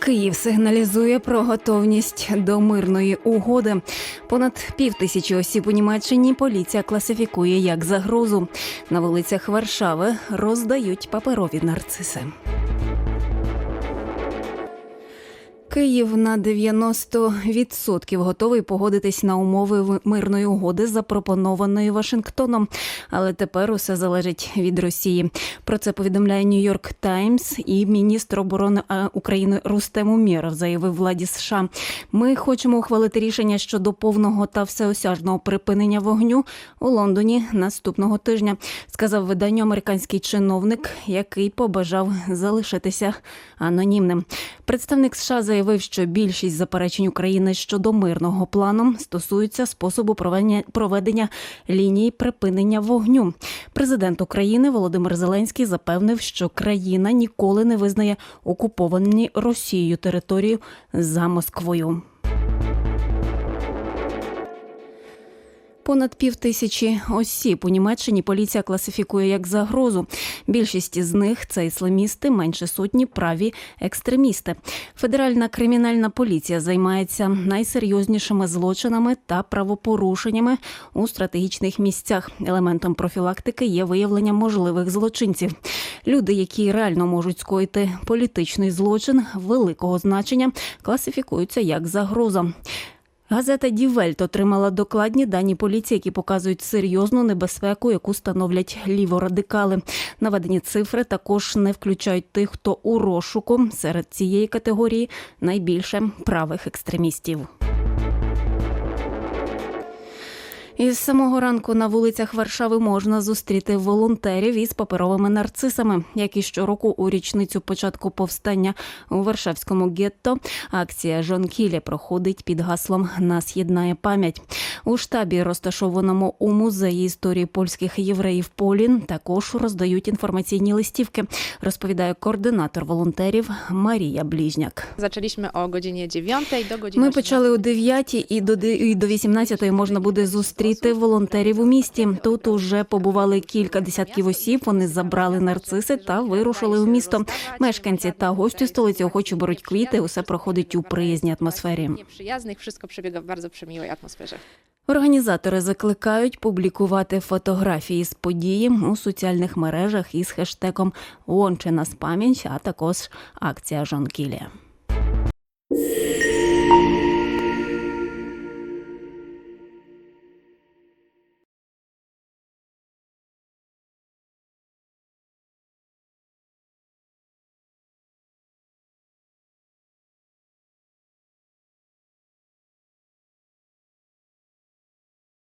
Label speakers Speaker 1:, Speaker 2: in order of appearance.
Speaker 1: Київ сигналізує про готовність до мирної угоди. Понад пів тисячі осіб у Німеччині поліція класифікує як загрозу. На вулицях Варшави роздають паперові нарциси. Київ на 90% готовий погодитись на умови мирної угоди, запропонованої Вашингтоном. Але тепер усе залежить від Росії. Про це повідомляє Нью-Йорк Таймс і міністр оборони України Рустем Умєров заявив владі США. Ми хочемо ухвалити рішення щодо повного та всеосяжного припинення вогню у Лондоні наступного тижня, сказав виданню американський чиновник, який побажав залишитися анонімним. Представник США заявив, що більшість заперечень України щодо мирного плану стосуються способу проведення- проведення лінії припинення вогню. Президент України Володимир Зеленський запевнив, що країна ніколи не визнає окуповані Росією територію за Москвою. Понад пів тисячі осіб у Німеччині поліція класифікує як загрозу. Більшість із них це ісламісти, менше сотні праві екстремісти. Федеральна кримінальна поліція займається найсерйознішими злочинами та правопорушеннями у стратегічних місцях. Елементом профілактики є виявлення можливих злочинців. Люди, які реально можуть скоїти політичний злочин великого значення, класифікуються як загроза. Газета Дівельт отримала докладні дані поліції, які показують серйозну небезпеку, яку становлять ліворадикали. Наведені цифри також не включають тих, хто у розшуку серед цієї категорії найбільше правих екстремістів. Із самого ранку на вулицях Варшави можна зустріти волонтерів із паперовими нарцисами, як і щороку у річницю початку повстання у Варшавському гетто. Акція Жон Кілі проходить під гаслом Нас єднає пам'ять. У штабі, розташованому у музеї історії польських євреїв Полін, також роздають інформаційні листівки, розповідає координатор волонтерів Марія Ближняк.
Speaker 2: Zaczęliśmy o godzinie 9 do godziny
Speaker 1: Ми почали о 9 і до де- і до 18 можна буде зустріти волонтерів у місті. Тут уже побували кілька десятків осіб. Вони забрали нарциси та вирушили у місто. Мешканці та гості столиці охоче беруть квіти. Усе проходить у приязній атмосфері.
Speaker 2: Wszystko przebiega w bardzo przemiłej atmosferze.
Speaker 1: Організатори закликають публікувати фотографії з події у соціальних мережах із хештегом «Лонче нас пам'ять, а також акція Жонкілія.